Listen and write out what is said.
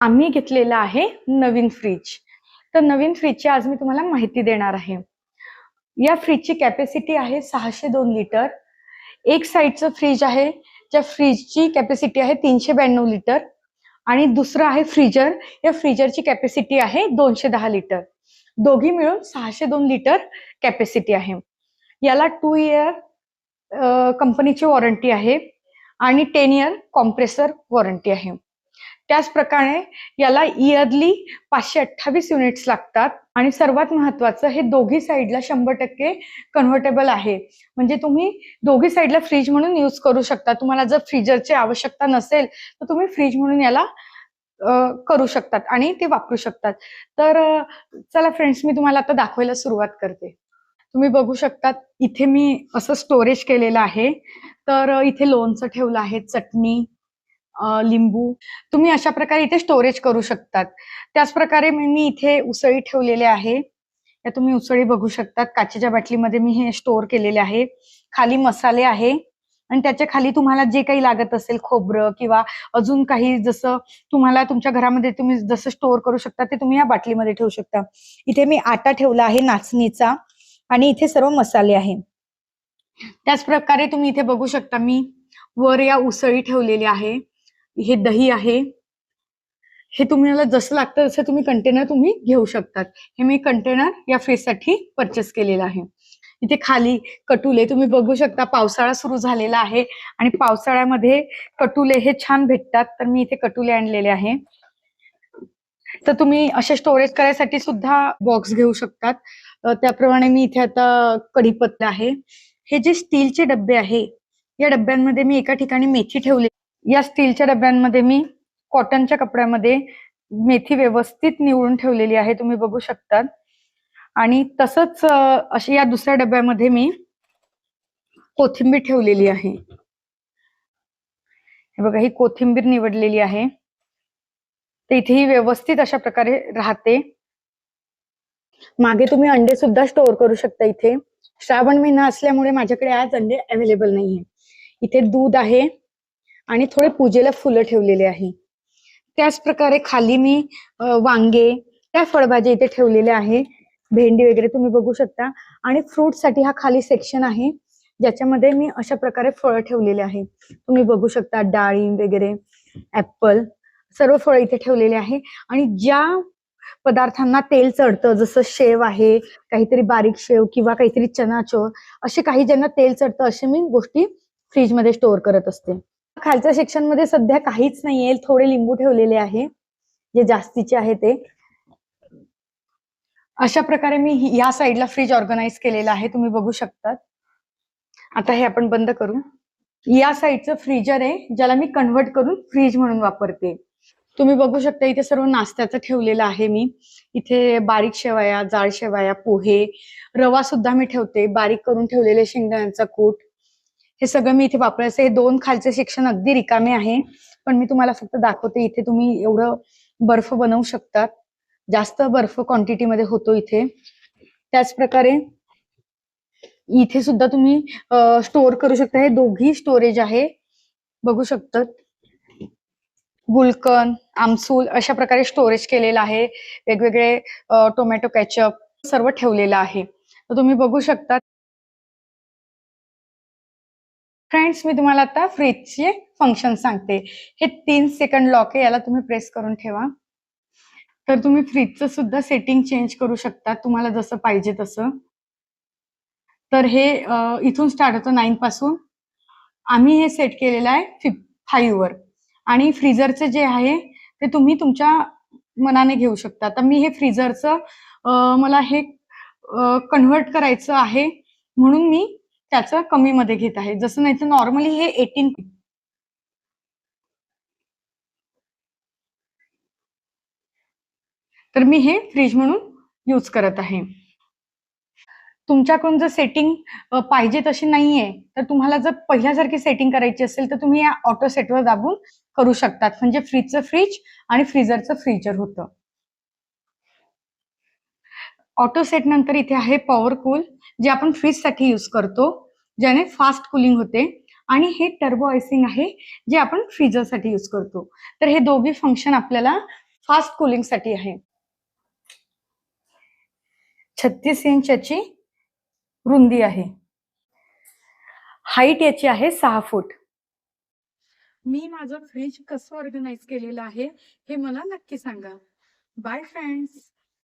आम्ही घेतलेला आहे नवीन फ्रीज तर नवीन फ्रीजची आज मी तुम्हाला माहिती देणार आहे. या फ्रीजची कॅपॅसिटी आहे सहाशे दोन लिटर एक साईडचं फ्रीज आहे ज्या फ्रीजची कॅपॅसिटी आहे तीनशे ब्याण्णव लिटर आणि दुसरं आहे फ्रीजर या फ्रीजरची कॅपॅसिटी आहे दोनशे दहा लिटर दोघी मिळून सहाशे दोन लिटर कॅपॅसिटी आहे. याला टू इयर कंपनीची वॉरंटी आहे. आणि टेन इयर कॉम्प्रेसर वॉरंटी आहे. त्याचप्रकारे याला इयरली पाचशे अठ्ठावीस युनिट्स लागतात. आणि सर्वात महत्वाचं हे दोघी साईडला शंभर टक्के कन्व्हर्टेबल आहे. म्हणजे तुम्ही दोघी साईडला फ्रीज म्हणून यूज करू शकता. तुम्हाला जर फ्रीजरची आवश्यकता नसेल तर तुम्ही फ्रीज म्हणून याला करू शकतात आणि ते वापरू शकतात. तर चला फ्रेंड्स मी तुम्हाला आता दाखवायला सुरुवात करते. तुम्ही बघू शकतात इथे मी असं स्टोरेज केलेलं आहे. तर इथे लोणचं ठेवलं आहे चटणी लिंबू. तुम्ही अशा प्रकारे इथे स्टोरेज करू शकतात. त्याच प्रकारे मी इथे उसळी ठेवलेले आहे. या तुम्ही उसळी बघू शकतात. काचेच्या बाटलीमध्ये मी हे स्टोअर केलेले आहे. खाली मसाले आहे. आणि त्याच्याखाली तुम्हाला जे काही लागत असेल खोबरं किंवा अजून काही जसं तुम्हाला तुमच्या घरामध्ये तुम्ही जसं स्टोअर करू शकता ते तुम्ही या बाटलीमध्ये ठेवू शकता. इथे मी आटा ठेवला आहे नाचणीचा. आणि इथे सर्व मसाले आहे. त्याच प्रकारे तुम्ही इथे बघू शकता मी वर या उसळी ठेवलेली आहे. हे दही आहे. हे तुम्हाला जसं लागतं तसं तुम्ही कंटेनर तुम्ही घेऊ शकतात. हे मी कंटेनर या फ्रीजसाठी परचेस केलेलं आहे. इथे खाली कटुले तुम्ही बघू शकता पावसाळा सुरू झालेला आहे आणि पावसाळ्यामध्ये कटुले हे छान भेटतात. तर मी इथे कटुले आणलेले आहे. तर तुम्ही असे स्टोरेज करायसाठी सुद्धा बॉक्स घेऊ शकतात. त्याप्रमाणे मी इथे आता कढीपत्ता आहे. हे जे स्टीलचे डबे आहे या डब्यांमध्ये मी एका ठिकाणी मेथी ठेवली या स्टीलच्या डब्यांमध्ये मी कॉटनच्या कपड्यामध्ये मेथी व्यवस्थित निवडून ठेवलेली आहे तुम्ही बघू शकतात. आणि तसंच अशी या दुसऱ्या डब्यामध्ये मी कोथिंबीर ठेवलेली आहे. हे बघा ही कोथिंबीर निवडलेली आहे. तिथेही इथे ही व्यवस्थित अशा प्रकारे राहते. मागे तुम्ही अंडे सुद्धा स्टोअर करू शकता इथे. श्रावण महिना असल्यामुळे माझ्याकडे आज अंडे अवेलेबल नाहीये. इथे दूध आहे आणि थोडे पूजेला फुलं ठेवलेले आहे. त्याच प्रकारे खाली मी वांगे त्या फळभाज्या इथे ठेवलेल्या आहे. भेंडी वगैरे तुम्ही बघू शकता. आणि फ्रूटसाठी हा खाली सेक्शन आहे. ज्याच्यामध्ये मी अशा प्रकारे फळं ठेवलेले आहे. तुम्ही बघू शकता डाळिंब वगैरे ऍपल सर्व फळं इथे ठेवलेले आहे. आणि ज्या पदार्थांना तेल चढतं जसं शेव आहे काहीतरी बारीक शेव किंवा काहीतरी चनाचोर असे काही ज्यांना तेल चढतं असे मी गोष्टी फ्रीजमध्ये स्टोअर करत असते. खालच्या सेक्शनमध्ये सध्या काहीच नाहीये. थोडे लिंबू ठेवलेले आहे. जे जास्तीचे आहे ते. अशा प्रकारे मी या साईडला फ्रीज ऑर्गनाईज केलेला आहे. तुम्ही बघू शकतात. आता हे आपण बंद करू. या साईडचं फ्रीजर आहे ज्याला मी कन्व्हर्ट करून फ्रीज म्हणून वापरते. तुम्ही बघू शकता इथे सर्व नाश्त्याचं ठेवलेलं आहे मी. इथे बारीक शेवाया जाड शेवाया पोहे रवा सुद्धा मी ठेवते. बारीक करून ठेवलेले शेंगदाण्याचा कूट हे सगळं मी इथे वापरायचं हे दोन खालचे सेक्शन अगदी रिकामे आहे. पण मी तुम्हाला फक्त दाखवते इथे तुम्ही एवढं बर्फ बनवू शकतात. जास्त बर्फ क्वांटिटीमध्ये होतो इथे. त्याच प्रकारे इथे सुद्धा तुम्ही स्टोअर करू शकता. हे दोघी स्टोरेज आहे. बघू शकतात. गुलकन आमसूल अशा प्रकारे स्टोरेज केलेलं आहे. वेगवेगळे टोमॅटो कॅचअप सर्व ठेवलेलं आहे. तर तुम्ही बघू शकता फ्रेंड्स मी तुम्हाला आता फ्रीजचे फंक्शन सांगते. हे तीन सेकंड लॉक आहे याला तुम्ही प्रेस करून ठेवा. तर तुम्ही फ्रीजचं सुद्धा सेटिंग चेंज करू शकता तुम्हाला जसं पाहिजे तसं. तर हे इथून स्टार्ट होतं नाईन पासून. आम्ही हे सेट केलेलं आहे फिफ फाईव्ह आणि फ्रीजरचं जे आहे ते तुम्ही तुमच्या मनाने घेऊ शकता. तर मी हे फ्रीजरचं मला हे कन्व्हर्ट करायचं आहे. म्हणून मी त्याचं कमी मध्ये घेत आहे. जसं नाही तर नॉर्मली हे एटीन तर मी हे फ्रीज म्हणून यूज करत आहे. तुमच्याकडून जर सेटिंग पाहिजे तशी नाहीये तर तुम्हाला जर पहिल्यासारखी सेटिंग करायची असेल तर तुम्ही या ऑटो सेटवर दाबून करू शकतात. म्हणजे फ्रीजचं फ्रीज आणि फ्रीजरचं फ्रीजर होतं. ऑटो सेट नंतर इथे आहे पॉवर कूल जे आपण फ्रीजसाठी यूज करतो ज्याने फास्ट कुलिंग होते आणि हे टर्बो आयसिंग आहे जे आपण फ्रीजरसाठी यूज करतो. तर हे दोघे फंक्शन आपल्याला फास्ट कुलिंगसाठी आहे. छत्तीस इंच याची रुंदी आहे. हाईट याची आहे सहा फूट मी माझं फ्रीज कसं ऑर्गनाईज केलेलं आहे हे मला नक्की सांगा. Bye friends